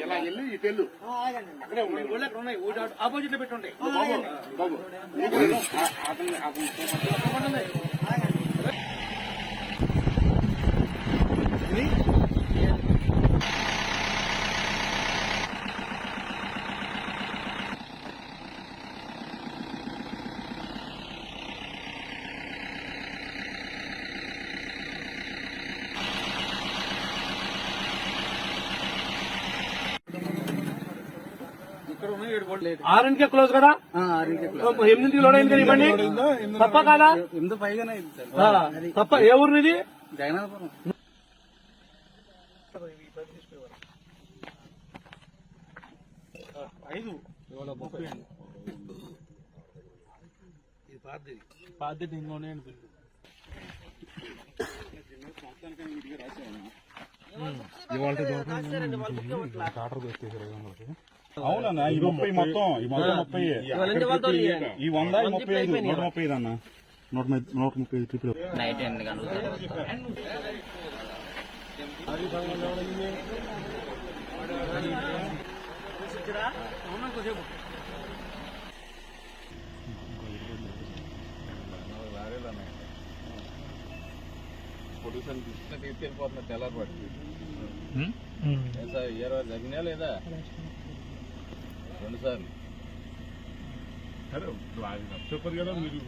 ఇలా వెళ్ళి ఈ తెల్లు అక్కడే ఉన్నాయి ఊళ్ళో ఉన్నాయి ఊటి ఆపోజిట్లో పెట్టుంటాయి బాబు బాబు ఆ- అతన్ని ఆరింటికే క్లోజ్ కదా? ఎనిమిదింటికి లోడ్ అయింది ఇవ్వండి. తప్ప కాదా? ఎనిమిది పైగానే తప్ప ఏ ఊరు ఇది జగన్నాథపురం ఐదు ఇంకోనే బిల్లు. అవునన్నా ఈ ముప్పై మొత్తం ఈ మొత్తం ముప్పై ఈ వంద ఈ ముప్పై ఐదు నూట ముప్పై ఐదు అన్న నూట నూట ముప్పై ఐదు ట్రిపుల్ నైట్ ఎనిమిది గంటల పొల్యూషన్ తీసుకుని తీసుకెళ్ళిపోతున్నా తెల్లారిపాటికి ఏ రోజు జరిగినా లేదా? రెండు సార్లు చెప్పారు కదా మీరు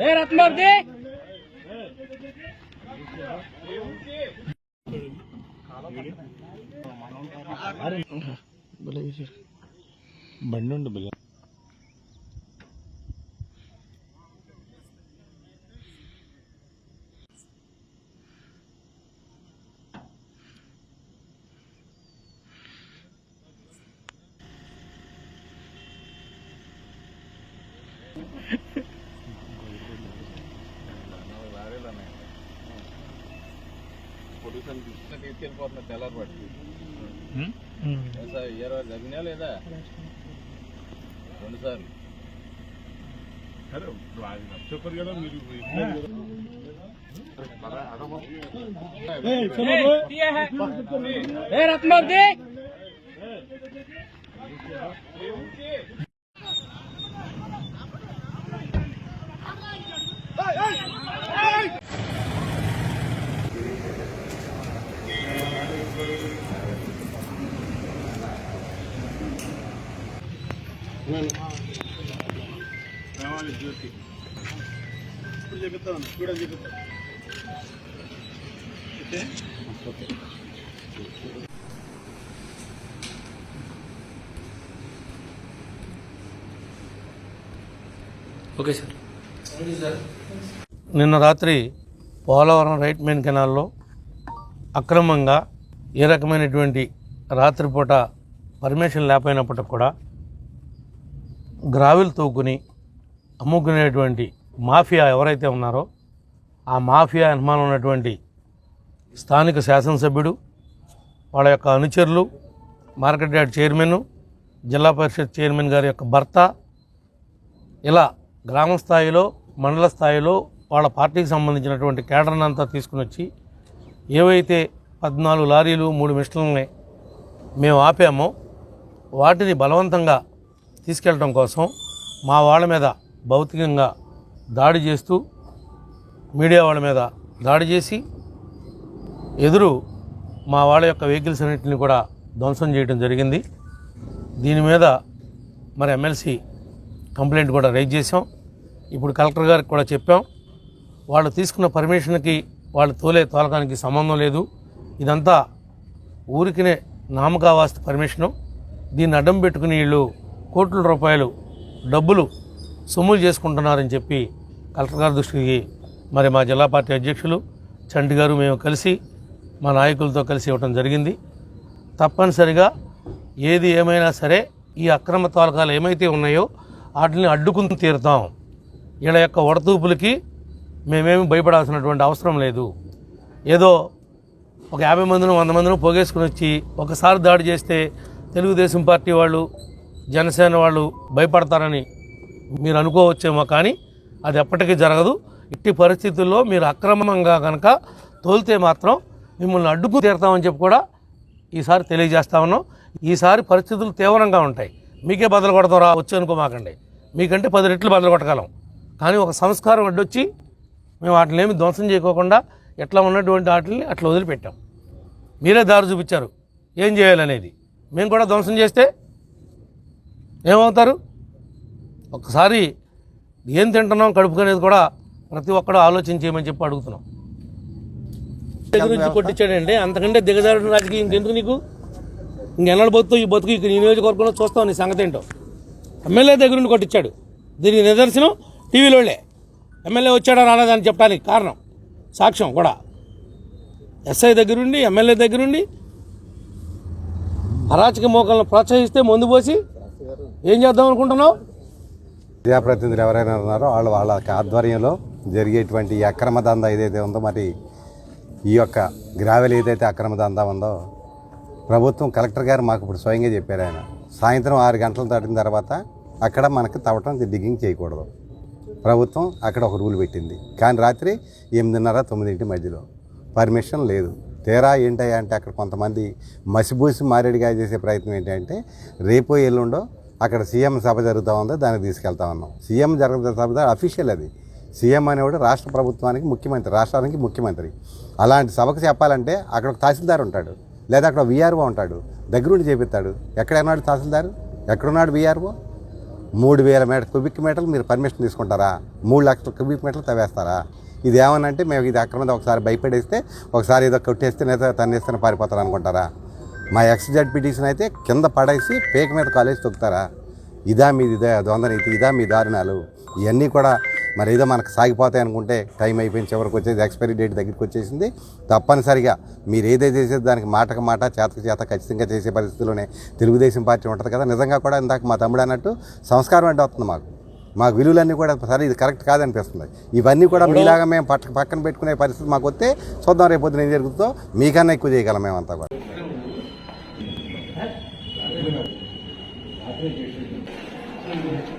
ఏ రత్నార్థి బండి ఉండి బిల్ల పొల్యూషన్ తీసుకుని తీసుకెళ్ళిపోతున్నా తెల్లారిపాటికి ఏ రోజు జరిగినా లేదా రెండు సార్లు చెప్పారు కదా మీరు ఏ జ్యోతి ఇప్పుడు చెప్తాను కూడా చెప్తాను ఓకే సార్ నిన్న రాత్రి పోలవరం రైట్ మెయిన్ కెనాల్లో అక్రమంగా ఏ రకమైనటువంటి రాత్రిపూట పర్మిషన్ లేకపోయినప్పటికి కూడా గ్రావిల్ తవ్వుకుని అమ్ముకునేటువంటి మాఫియా ఎవరైతే ఉన్నారో ఆ మాఫియా అనుమానం ఉన్నటువంటి స్థానిక శాసనసభ్యుడు వాళ్ళ యొక్క అనుచరులు మార్కెట్ యార్డ్ చైర్మన్ జిల్లా పరిషత్ చైర్మన్ గారి యొక్క భర్త ఇలా గ్రామ స్థాయిలో మండల స్థాయిలో వాళ్ళ పార్టీకి సంబంధించినటువంటి కేడర్ని అంతా తీసుకుని వచ్చి ఏవైతే పద్నాలుగు లారీలు మూడు మిషన్లని మేము ఆపామో వాటిని బలవంతంగా తీసుకెళ్ళడం కోసం మా వాళ్ళ మీద భౌతికంగా దాడి చేస్తూ మీడియా వాళ్ళ మీద దాడి చేసి ఎదురు మా వాళ్ళ యొక్క వెహికల్స్ అన్నింటిని కూడా ధ్వంసం చేయడం జరిగింది. దీని మీద మరి ఎమ్మెల్సీ కంప్లైంట్ కూడా రైజ్ చేసాం ఇప్పుడు కలెక్టర్ గారికి కూడా చెప్పాం. వాళ్ళు తీసుకున్న పర్మిషన్కి వాళ్ళు తోలే తోలకానికి సంబంధం లేదు. ఇదంతా ఊరికినే నామకావాస్త పర్మిషను. దీన్ని అడ్డం పెట్టుకుని వీళ్ళు కోట్ల రూపాయలు డబ్బులు సొమ్ములు చేసుకుంటున్నారని చెప్పి కలెక్టర్ గారి దృష్టికి మరి మా జిల్లా పార్టీ అధ్యక్షులు చంటి గారు మేము కలిసి మా నాయకులతో కలిసి ఇవ్వటం జరిగింది. తప్పనిసరిగా ఏది ఏమైనా సరే ఈ అక్రమ తాలకాలు ఏమైతే ఉన్నాయో వాటిని అడ్డుకుని తీరుతాం. వీళ్ళ యొక్క వడతూపులకి మేమేమి భయపడాల్సినటువంటి అవసరం లేదు. ఏదో ఒక యాభై మందిని వంద మందిని పోగేసుకుని వచ్చి ఒకసారి దాడి చేస్తే తెలుగుదేశం పార్టీ వాళ్ళు జనసేన వాళ్ళు భయపడతారని మీరు అనుకోవచ్చేమో కానీ అది ఎప్పటికీ జరగదు. ఇట్టి పరిస్థితుల్లో మీరు అక్రమంగా కనుక తోలితే మాత్రం మిమ్మల్ని అడ్డుకు తీరుతామని చెప్పి కూడా ఈసారి తెలియజేస్తా ఉన్నాం. ఈసారి పరిస్థితులు తీవ్రంగా ఉంటాయి. మీకే బదులు కొడతాం రా వచ్చి అనుకోమాకండి. మీకంటే పది రెట్లు బదులు కొట్టగలం. కానీ ఒక సంస్కారం అడ్డొచ్చి మేము వాటిని ఏమి ధ్వంసం చేయకోకుండా ఎట్లా ఉన్నటువంటి వాటిని అట్లా వదిలిపెట్టాం. మీరే దారి చూపించారు. ఏం చేయాలనేది? మేము కూడా ధ్వంసం చేస్తే ఏమవుతారు? ఒక్కసారి ఏం తింటున్నాం కడుపు అనేది కూడా ప్రతి ఒక్కడు ఆలోచన చేయమని చెప్పి అడుగుతున్నాం. దగ్గర నుంచి కొట్టించాడండి. అంతకంటే దిగజారుడు రాజకీయం ఇంకెందుకు నీకు? ఇంకెన్నాళ్ళు బతుకు ఈ బతుకు ఇక్కడ ఈ నియోజకవర్గంలో చూస్తావు నీ సంగతి ఏంటో. ఎమ్మెల్యే దగ్గర నుండి కొట్టించాడు. దీనికి నిదర్శనం టీవీలోళ్ళే. ఎమ్మెల్యే వచ్చాడా రాలేదని చెప్పడానికి కారణం సాక్ష్యం కూడా. ఎస్ఐ దగ్గరుండి ఎమ్మెల్యే దగ్గరుండి అరాచక మోకలను ప్రోత్సహిస్తే ముందు పోసి ఏం చేద్దాం అనుకుంటున్నావు? ప్రజాప్రతినిధులు ఎవరైనా ఉన్నారో వాళ్ళు వాళ్ళ ఆధ్వర్యంలో జరిగేటువంటి అక్రమ దందా ఏదైతే ఉందో మరి ఈ యొక్క గ్రావెల్ ఏదైతే అక్రమ దందా ఉందో ప్రభుత్వం కలెక్టర్ గారు మాకు ఇప్పుడు స్వయంగా చెప్పారు ఆయన. సాయంత్రం ఆరు గంటలు దాటిన తర్వాత అక్కడ మనకు తవ్వటం డిగ్గింగ్ చేయకూడదు. ప్రభుత్వం అక్కడ ఒక రూల్ పెట్టింది. కానీ రాత్రి ఎనిమిదిన్నర తొమ్మిదింటి మధ్యలో పర్మిషన్ లేదు. తీరా ఏంటయ్యా అంటే అక్కడ కొంతమంది మసిబూసి మారేడుగా చేసే ప్రయత్నం ఏంటంటే రేపో ఎల్లుండో అక్కడ సీఎం సభ జరుగుతూ ఉందో దానికి తీసుకెళ్తా ఉన్నాం. సీఎం జరుగుతున్న సభ అఫీషియల్ అది. సీఎం అనేవాడు రాష్ట్ర ప్రభుత్వానికి ముఖ్యమంత్రి రాష్ట్రానికి ముఖ్యమంత్రి. అలాంటి సభకు చెప్పాలంటే అక్కడ ఒక తహసీల్దార్ ఉంటాడు. లేదా అక్కడ విఆర్ఓ ఉంటాడు. దగ్గరుండి చేపిస్తాడు. ఎక్కడున్నాడు తహసీల్దారు? ఎక్కడున్నాడు విఆర్ఓ మూడు వేల మీటర్ క్యూబిక్ మీటర్లు మీరు పర్మిషన్ తీసుకుంటారా? మూడు లక్షల క్యూబిక్ మీటర్లు తవ్వేస్తారా? ఇది ఏమనంటే మేము ఇది అక్రమంగా ఒకసారి భయపడేస్తే ఒకసారి ఏదో కొట్టేస్తే లేదా తన్నేస్తే పారిపోతారు అనుకుంటారా? మా ఎక్స్ పిటిషన్ అయితే కింద పడేసి పేక మీద కాలేజ్ తొక్కుతారా? ఇదా మీది ఇదే దొందనీతి ఇదా మీ దారుణాలు. ఇవన్నీ కూడా మరి ఏదో మనకు సాగిపోతాయి అనుకుంటే టైం అయిపోయింది చివరికి వచ్చేది ఎక్స్పైరీ డేట్ దగ్గరికి వచ్చేసింది. తప్పనిసరిగా మీరు ఏదైతే చేసేది దానికి మాటకు మాట చేతకు చేత ఖచ్చితంగా చేసే పరిస్థితిలోనే తెలుగుదేశం పార్టీ ఉంటుంది కదా. నిజంగా కూడా ఇందాక మా తమ్ముడు అన్నట్టు సంస్కారం అంటే వస్తుంది మాకు. మాకు విలువలన్నీ కూడా సరే ఇది కరెక్ట్ కాదనిపిస్తుంది. ఇవన్నీ కూడా మీలాగా మేము పక్క పక్కన పెట్టుకునే పరిస్థితి మాకు వస్తే చూద్దాం రేపు పొద్దున ఏం జరుగుతుందో. మీకన్నా ఎక్కువ చేయగలం మేమంతా కూడా. వాళ్ళు